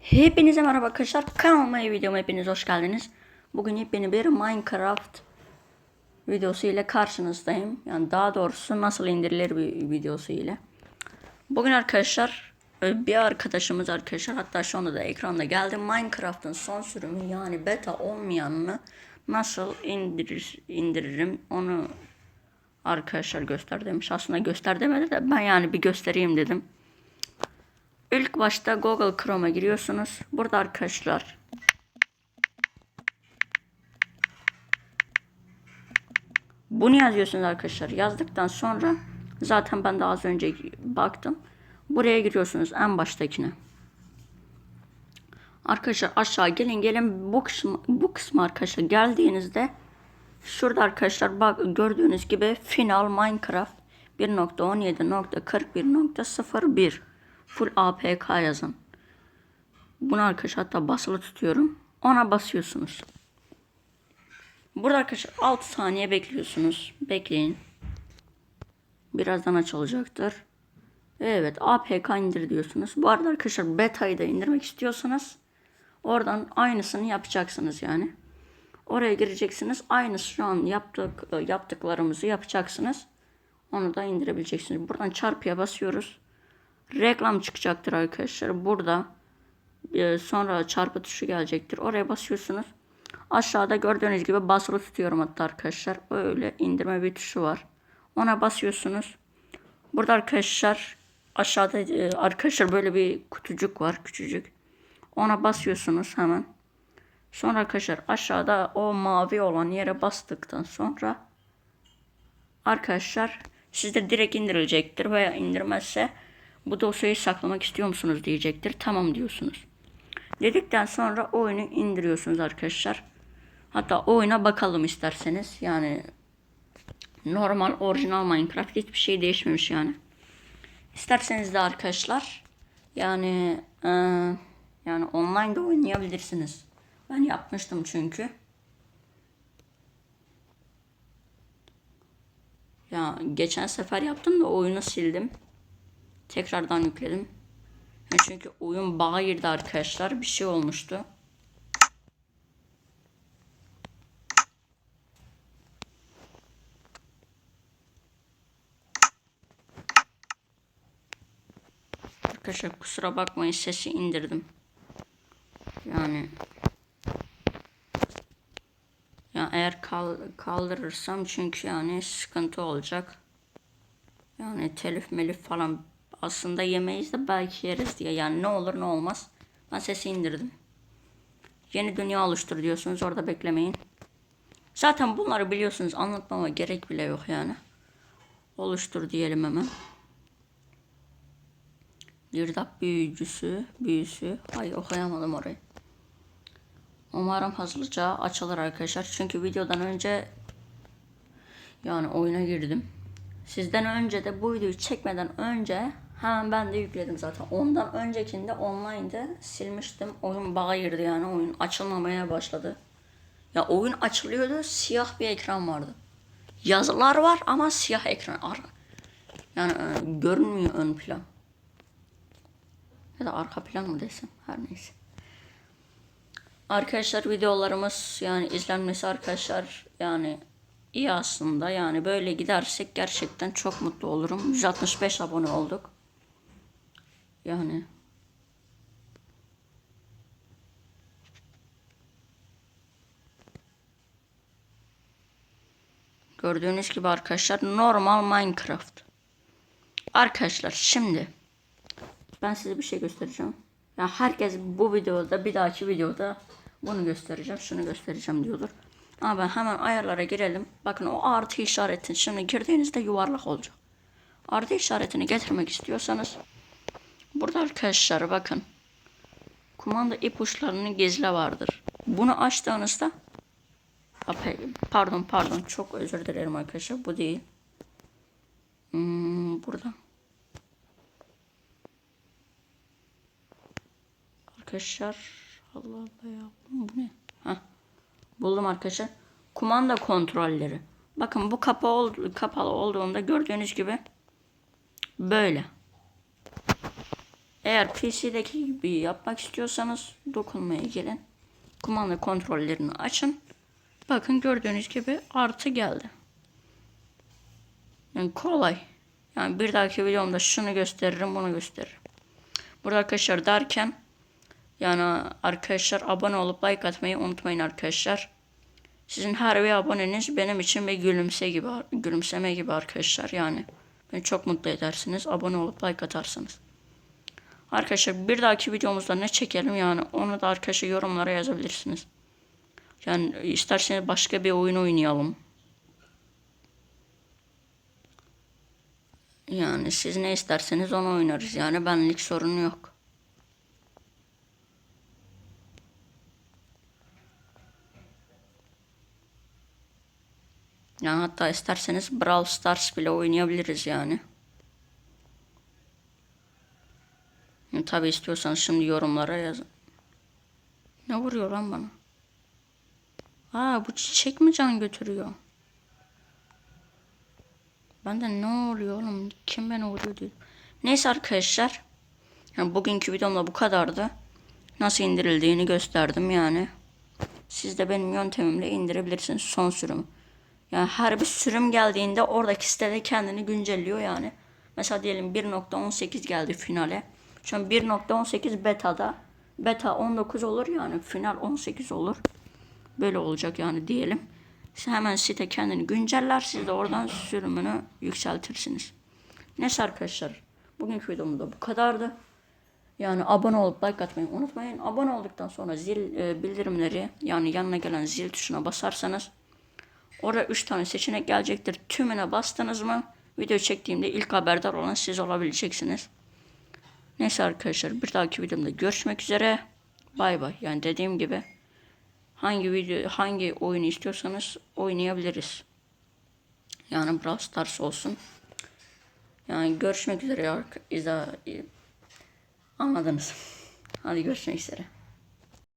Hepinize merhaba arkadaşlar. Kanalıma videoma hepiniz hoş geldiniz. Bugün yepyeni bir Minecraft videosu ile karşınızdayım. Yani daha doğrusu nasıl indirilir bir videosu ile. Bugün arkadaşlar e, bir arkadaşımız arkadaşlar hatta şu anda da ekranda geldi. Minecraft'ın son sürümü yani beta olmayanını nasıl indirir, indiririm onu arkadaşlar göster demiş. Aslında göster demedi de ben yani bir göstereyim dedim. İlk başta Google Chrome'a giriyorsunuz. Burada arkadaşlar bunu yazıyorsunuz arkadaşlar. Yazdıktan sonra zaten ben de az önce baktım. Buraya giriyorsunuz en baştakine. Arkadaşlar aşağı gelin gelin bu kısmı, bu kısmı arkadaşlar geldiğinizde şurada arkadaşlar bak gördüğünüz gibi final Minecraft 1.17.41.01 full APK yazın. Bunu arkadaşlar hatta basılı tutuyorum. Ona basıyorsunuz. Burada arkadaşlar 6 saniye bekliyorsunuz. Bekleyin. Birazdan açılacaktır. Evet APK indir diyorsunuz. Bu arada arkadaşlar beta'yı da indirmek istiyorsanız oradan aynısını yapacaksınız yani. Oraya gireceksiniz. Aynısı şu an yaptık yaptıklarımızı yapacaksınız. Onu da indirebileceksiniz. Buradan çarpıya basıyoruz. Reklam çıkacaktır arkadaşlar. Burada e, sonra çarpı tuşu gelecektir. Oraya basıyorsunuz. Aşağıda gördüğünüz gibi basılı tutuyorum hatta arkadaşlar. Öyle indirme bir tuşu var. Ona basıyorsunuz. Burada arkadaşlar aşağıda e, arkadaşlar böyle bir kutucuk var küçücük. Ona basıyorsunuz hemen. Sonra arkadaşlar aşağıda o mavi olan yere bastıktan sonra arkadaşlar sizde direkt indirilecektir veya indirmezse bu dosyayı saklamak istiyor musunuz diyecektir. Tamam diyorsunuz. Dedikten sonra oyunu indiriyorsunuz arkadaşlar. Hatta oyuna bakalım isterseniz. Yani normal orijinal Minecraft hiçbir şey değişmemiş yani. İsterseniz de arkadaşlar yani e, yani online de oynayabilirsiniz. Ben yapmıştım çünkü. Ya geçen sefer yaptım da oyunu sildim. Tekrardan yükledim. Çünkü oyun bağa arkadaşlar. Bir şey olmuştu. Arkadaşlar kusura bakmayın sesi indirdim. Yani ya eğer kal kaldırırsam çünkü yani sıkıntı olacak. Yani telif melif falan aslında yemeyiz de belki yeriz diye. Yani ne olur ne olmaz. Ben sesi indirdim. Yeni dünya oluştur diyorsunuz. Orada beklemeyin. Zaten bunları biliyorsunuz. Anlatmama gerek bile yok yani. Oluştur diyelim hemen. Girdap büyücüsü, büyüsü. Ay okuyamadım orayı. Umarım hızlıca açılır arkadaşlar. Çünkü videodan önce yani oyuna girdim. Sizden önce de bu videoyu çekmeden önce hemen ben de yükledim zaten. Ondan öncekinde online'dı. Silmiştim. Oyun bağa girdi yani. Oyun açılmamaya başladı. Ya oyun açılıyordu. Siyah bir ekran vardı. Yazılar var ama siyah ekran. Yani e, görünmüyor ön plan. Ya da arka plan mı desem her neyse. Arkadaşlar videolarımız yani izlenmesi arkadaşlar yani iyi aslında. Yani böyle gidersek gerçekten çok mutlu olurum. 165 abone olduk. Yani Gördüğünüz gibi arkadaşlar normal Minecraft. Arkadaşlar şimdi ben size bir şey göstereceğim. Ya herkes bu videoda bir dahaki videoda bunu göstereceğim, şunu göstereceğim diyordur. Ama ben hemen ayarlara girelim. Bakın o artı işaretin şimdi girdiğinizde yuvarlak olacak. Artı işaretini getirmek istiyorsanız burada arkadaşlar bakın. Kumanda ipuçlarının gizli vardır. Bunu açtığınızda pardon pardon çok özür dilerim arkadaşlar bu değil. Hmm, burada. Arkadaşlar Allah Allah ya bu ne? Heh. Buldum arkadaşlar. Kumanda kontrolleri. Bakın bu kapalı, ol, kapalı olduğunda gördüğünüz gibi böyle. Eğer PC'deki gibi yapmak istiyorsanız dokunmaya gelin. Kumanda kontrollerini açın. Bakın gördüğünüz gibi artı geldi. Yani kolay. Yani bir dahaki videomda şunu gösteririm bunu gösteririm. Burada arkadaşlar derken yani arkadaşlar abone olup like atmayı unutmayın arkadaşlar. Sizin her bir aboneniz benim için bir gülümse gibi, gülümseme gibi arkadaşlar yani. Beni çok mutlu edersiniz. Abone olup like atarsınız. Arkadaşlar bir dahaki videomuzda ne çekelim yani onu da arkadaşlar yorumlara yazabilirsiniz. Yani isterseniz başka bir oyun oynayalım. Yani siz ne isterseniz onu oynarız yani benlik sorun yok. Yani hatta isterseniz Brawl Stars bile oynayabiliriz yani. Tabi istiyorsanız şimdi yorumlara yazın. Ne vuruyor lan bana? Aa bu çiçek mi can götürüyor? Ben de ne oluyor oğlum? Kim beni vuruyor diyor. Neyse arkadaşlar. Yani bugünkü videomda bu kadardı. Nasıl indirildiğini gösterdim yani. Siz de benim yöntemimle indirebilirsiniz son sürümü. Yani her bir sürüm geldiğinde oradaki sitede kendini güncelliyor yani. Mesela diyelim 1.18 geldi finale. Şu an 1.18 beta'da. Beta 19 olur yani final 18 olur. Böyle olacak yani diyelim. Hemen site kendini günceller. Siz de oradan sürümünü yükseltirsiniz. Neyse arkadaşlar. Bugünkü videomda bu kadardı. Yani abone olup like atmayı unutmayın. Abone olduktan sonra zil e, bildirimleri yani yanına gelen zil tuşuna basarsanız orada 3 tane seçenek gelecektir. Tümüne bastınız mı video çektiğimde ilk haberdar olan siz olabileceksiniz. Neyse arkadaşlar bir dahaki videomda görüşmek üzere. Bay bay. Yani dediğim gibi hangi video hangi oyunu istiyorsanız oynayabiliriz. Yani Brawl Stars olsun. Yani görüşmek üzere. İza, anladınız. Hadi görüşmek üzere.